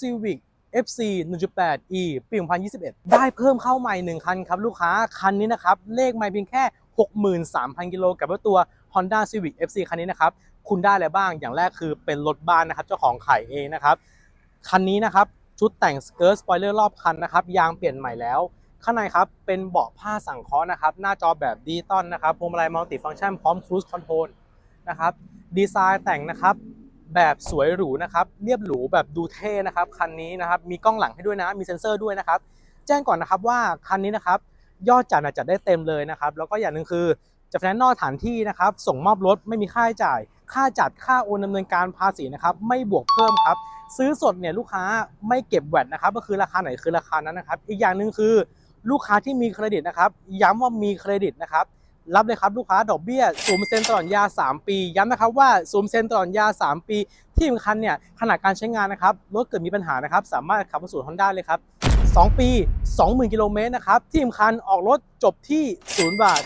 Civic FC 1.8 E ปี 2021 ได้เพิ่มเข้าใหม่ 1 คันครับ ลูกค้าคันนี้นะครับ เลขไม่เพียงแค่ 63,000 กิโลกับตัว Honda Civic FC คันนี้นะครับ คุณได้อะไรบ้างอย่างแรกคือเป็นรถบ้านนะครับ เจ้าของขายเองนะครับ คันนี้นะครับ ชุดแต่งสเกิร์ตสปอยเลอร์รอบคันนะครับ ยางเปลี่ยนใหม่แล้ว ข้างในครับ เป็นเบาะผ้าสังเคราะห์นะครับ หน้าจอแบบดิจิตอลนะครับพวงมาลัยมัลติฟังก์ชันพร้อมครู i คอนโทรลนะครับดีไซน์แต่งนะครับ แบบสวยหรูนะครับเรียบหรูแบบดูเท่นะครับคันนี้นะครับมีกล้องหลังให้ด้วยนะมีเซ็นเซอร์ด้วยนะครับแจ้งก่อนนะครับว่าคันนี้นะครับยอดจัดนะจัดได้เต็มเลยนะครับแล้วก็อย่างหนึ่งคือจะแฟนนอกสถานที่นะครับส่งมอบรถไม่มีค่าใช้จ่าย ค่าจัดค่าโอนดำเนินการภาษีนะครับไม่บวกเพิ่มครับซื้อสดเนี่ยลูกค้าไม่เก็บแวดนะครับก็คือราคาไหนคือราคานั้นนะครับ อีกอย่างหนึ่งคือลูกค้าที่มีเครดิตนะครับย้ำว่ามีเครดิตนะครับ รับเลยครับลูกค้าดอกเบี้ยศูนเซนตลอดยา 3 ปี ย้ำนะครับว่าศูนเซนตลอดยา 3 ปี ที่สำคัญเนี่ยขนาดการใช้งานนะครับรถเกิดมีปัญหานะครับ สามารถขับมาสู่ฮอนด้าเลยครับ 2 ปี 20,000 กิโลเมตรนะครับ ที่สำคัญออกรถจบที่ 0 บาท